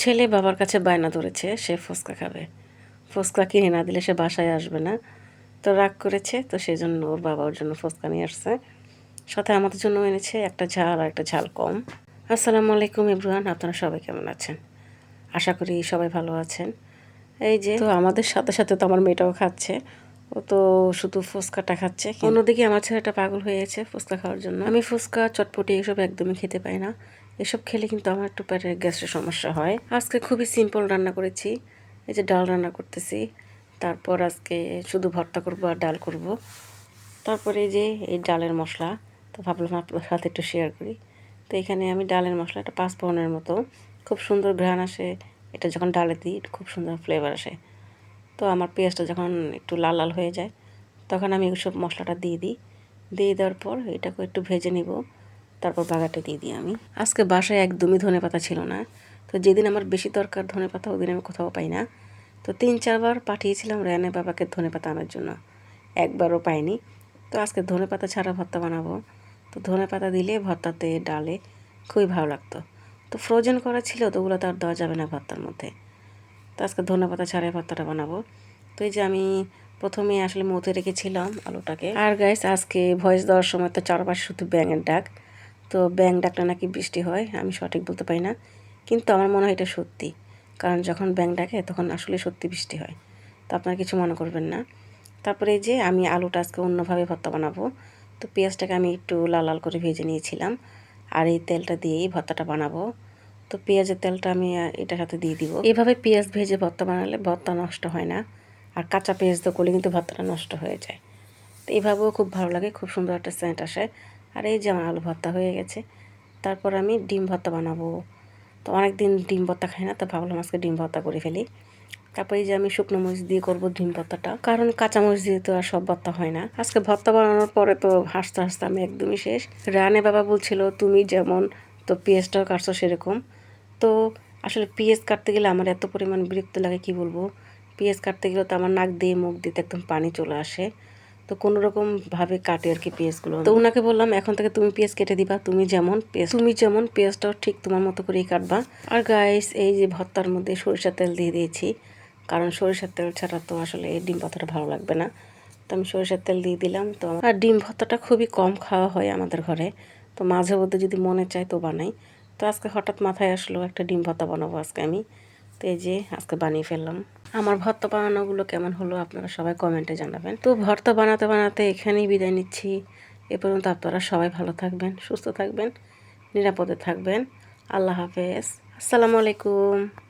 ছেলে বাবার কাছে বায়না ধরেছে সে ফুচকা খাবে। ফুচকা কিনে না দিলে সে বাসায় আসবে না। তো রাগ করেছে তো সেই জন্য ওর বাবা ওর জন্য ফুচকা নিয়ে আসছে। সাথে আমাদের জন্য এনেছে একটা ঝাল আর একটা ঝাল কম। আসসালামু আলাইকুম ইব্রাহান আপনারা সবাই কেমন আছেন? আশা করি সবাই ভালো আছেন। এই যে তো আমাদের সাথে সাথে তো আমার মেয়েটাও খাচ্ছে। ও তো শুধু ফুচকাটা খাচ্ছে। অন্যদিকে আমার ছেলেটা পাগল হয়ে গেছে ফুচকা খাওয়ার জন্য। আমি ফুচকা চটপটি এসব একদমই খেতে পাই না। এসব খেলে কিন্তু আমার একটু পেটের গ্যাসের সমস্যা হয়। আজকে খুবই সিম্পল রান্না করেছি। এই যে ডাল রান্না করতেছি। তারপর আজকে শুধু ভর্তা করব আর ডাল করব। তারপরে যে এই ডালের মশলা, তো ভাবলাম আপনার সাথে একটু শেয়ার করি। তো এখানে আমি ডালের মশলাটা পাঁচ ফোড়নের মতো। খুব সুন্দর ঘ্রাণ আসে। এটা যখন ডালে দিই খুব সুন্দর ফ্লেভার আসে। তো আমার পেঁয়াজটা যখন একটু লাল লাল হয়ে যায়, তখন আমি সব মশলাটা দিয়ে দিই। দিয়ে দেওয়ার পর এটাকে একটু ভেজে নিব। তারপর বাগাটা দিয়ে দিই আমি। আজকে বাসায় একদমই ধনে পাতা ছিল না। তো যেদিন আমার বেশি দরকার ধনে পাতা ওদিন আমি কোথাও পাই না। তো তিন, চারবার পাঠিয়েছিলাম রেনে বাবাকে ধনে পাতা আনার জন্য। একবারও পাইনি। তো আজকে ধনে পাতা ছাড়া ভর্তা বানাবো। তো ধনে পাতা দিলে ভর্তাতে ডালে খুবই ভালো লাগতো। তো ফ্রোজেন করা ছিল তো ওগুলো তো আর দেওয়া যাবে না ভর্তার মধ্যে। তো আজকে ধনে পাতা ছাড়াই ভর্তাটা বানাবো। তো এই যে আমি প্রথমে আসলে মতে রেখেছিলাম আলুটাকে। আর গাইস আজকে ভয়েস দেওয়ার সময় তো চারপাশে শুধু ব্যাঙের ডাক। তো ব্যাং ডাকলে নাকি বৃষ্টি হয়, আমি সঠিক বলতে পারি না। কিন্তু আমার মনে হয় এটা সত্যি। কারণ যখন ব্যাং ডাকে তখন আসলে সত্যি বৃষ্টি হয়। তো আপনারা কিছু মনে করবেন না। তারপরে যে আমি আলুটা আজকে অন্যভাবে ভর্তা বানাবো। তো পেঁয়াজটাকে আমি একটু লাল লাল করে ভেজে নিয়েছিলাম। আর এই তেলটা দিয়েই ভর্তাটা বানাবো। তো পেঁয়াজের তেলটা আমি এটার সাথে দিয়ে দিব। এইভাবে পেঁয়াজ ভেজে ভর্তা বানালে ভর্তা নষ্ট হয় না। আর কাঁচা পেঁয়াজ তো করলে কিন্তু ভর্তাটা নষ্ট হয়ে যায়। তো এইভাবেও খুব ভালো লাগে, খুব সুন্দর একটা সেন্ট আসে। আর এই যে আমার আলু ভর্তা হয়ে গেছে। তারপর আমি ডিম ভর্তা বানাবো। তো অনেক দিন ডিম ভর্তা খাই না, তো ভাবলাম আজকে ডিম ভর্তা করে ফেলি। তারপরে এই যে আমি শুকনো মরিচ দিয়ে করব ডিম ভর্তাটা। কারণ কাঁচা মরিচ দিয়ে তো আর সব ভর্তা হয় না। আজকে ভর্তা বানানোর পরে তো হাসতে হাসতে আমি একদমই শেষ। রানে বাবা বলছিল, তুমি যেমন তো পেঁয়াজটাও কাটছো সেরকম। তো আসলে পেঁয়াজ কাটতে গেলে আমার এত পরিমাণ বিরক্ত লাগে, কি বলব? পেঁয়াজ কাটতে গেলে তো আমার নাক দিয়ে মুখ দিতে একদম পানি চলে আসে। তো কোনো রকম ভাবে কাটে আর কি পেঁয়াজগুলো। তো ওনাকে বললাম, এখন থেকে তুমি পেঁয়াজ কেটে দিবা, তুমি যেমন পেঁয়াজ, তুমি যেমন পেঁয়াজটাও ঠিক তোমার মতো করেই কাটবা। আর গাইস এই যে ভর্তার মধ্যে সরিষার তেল দিয়ে দিয়েছি, কারণ সরিষার তেল ছাড়া তো আসলে এই ডিম ভর্তাটা ভালো লাগবে না। তো আমি সরিষার তেল দিয়ে দিলাম, তো আর ডিম ভর্তাটা খুবই কম খাওয়া হয় আমাদের ঘরে, তো মাঝে মধ্যে যদি মনে চায় তো বানাই। তো আজকে হঠাৎ মাথায় আসলো একটা ডিম ভর্তা বানাবো আজকে আমি। তো এই যে আজকে বানিয়ে ফেললাম। আমার ভর্তা বানানোগুলো কেমন হলো আপনারা সবাই কমেন্টে জানাবেন। তো ভর্তা বানাতে বানাতে এখানেই বিদায় নিচ্ছি। এ পর্যন্ত আপনারা সবাই ভালো থাকবেন, সুস্থ থাকবেন, নিরাপদে থাকবেন। আল্লাহ হাফেজ। আসসালামু আলাইকুম।